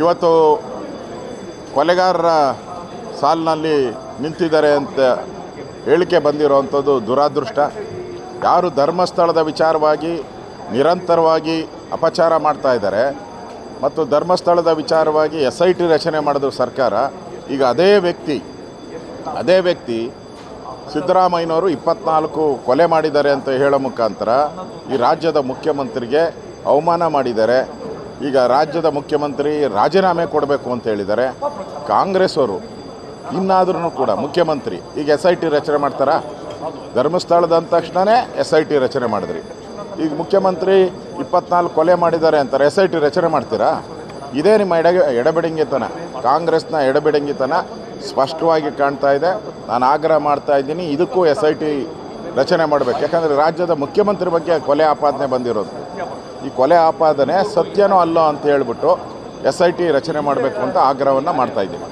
ಇವತ್ತು ಕೊಲೆಗಾರರ ಸಾಲಿನಲ್ಲಿ ನಿಂತಿದ್ದಾರೆ ಅಂತ ಹೇಳಿಕೆ ಬಂದಿರುವಂಥದ್ದು ದುರಾದೃಷ್ಟ. ಯಾರು ಧರ್ಮಸ್ಥಳದ ವಿಚಾರವಾಗಿ ನಿರಂತರವಾಗಿ ಅಪಚಾರ ಮಾಡ್ತಾ ಇದ್ದಾರೆ ಮತ್ತು ಧರ್ಮಸ್ಥಳದ ವಿಚಾರವಾಗಿ ಎಸ್ ಐ ಟಿ ರಚನೆ ಮಾಡಿದ್ರು ಸರ್ಕಾರ, ಈಗ ಅದೇ ವ್ಯಕ್ತಿ ಅದೇ ವ್ಯಕ್ತಿ ಸಿದ್ದರಾಮಯ್ಯನವರು ಇಪ್ಪತ್ನಾಲ್ಕು ಕೊಲೆ ಮಾಡಿದ್ದಾರೆ ಅಂತ ಹೇಳೋ ಮುಖಾಂತರ ಈ ರಾಜ್ಯದ ಮುಖ್ಯಮಂತ್ರಿಗೆ ಅವಮಾನ ಮಾಡಿದ್ದಾರೆ. ಈಗ ರಾಜ್ಯದ ಮುಖ್ಯಮಂತ್ರಿ ರಾಜೀನಾಮೆ ಕೊಡಬೇಕು ಅಂತ ಹೇಳಿದ್ದಾರೆ. ಕಾಂಗ್ರೆಸ್ ಅವರು ಇನ್ನಾದ್ರೂ ಕೂಡ ಮುಖ್ಯಮಂತ್ರಿ, ಈಗ ಎಸ್ ಐ ಟಿ ರಚನೆ ಮಾಡ್ತಾರಾ? ಧರ್ಮಸ್ಥಳದ ಅಂದ ಎಸ್ ಐ ಟಿ ರಚನೆ ಮಾಡಿದ್ರಿ. ಈಗ ಮುಖ್ಯಮಂತ್ರಿ ಇಪ್ಪತ್ನಾಲ್ಕು ಕೊಲೆ ಮಾಡಿದ್ದಾರೆ ಅಂತಾರೆ, ಎಸ್ ಐ ಟಿ ರಚನೆ ಮಾಡ್ತೀರಾ? ಇದೇ ನಿಮ್ಮ ಎಡ, ಎಡಬಿಡಂಗಿತನ, ಕಾಂಗ್ರೆಸ್ನ ಎಡಬಿಡಂಗಿತನ ಸ್ಪಷ್ಟವಾಗಿ ಕಾಣ್ತಾ ಇದೆ. ನಾನು ಆಗ್ರಹ ಮಾಡ್ತಾ ಇದ್ದೀನಿ, ಇದಕ್ಕೂ ಎಸ್ ಐ ಟಿ ರಚನೆ ಮಾಡಬೇಕು. ಯಾಕಂದರೆ ರಾಜ್ಯದ ಮುಖ್ಯಮಂತ್ರಿ ಬಗ್ಗೆ ಕೊಲೆ ಆಪಾದನೆ ಬಂದಿರೋದು. ಈ ಕೊಲೆ ಆಪಾದನೆ ಸತ್ಯನೂ ಅಲ್ಲೋ ಅಂತ ಹೇಳ್ಬಿಟ್ಟು ಎಸ್ ಐ ಟಿ ರಚನೆ ಮಾಡಬೇಕು ಅಂತ ಆಗ್ರಹವನ್ನು ಮಾಡ್ತಾ ಇದ್ದೀನಿ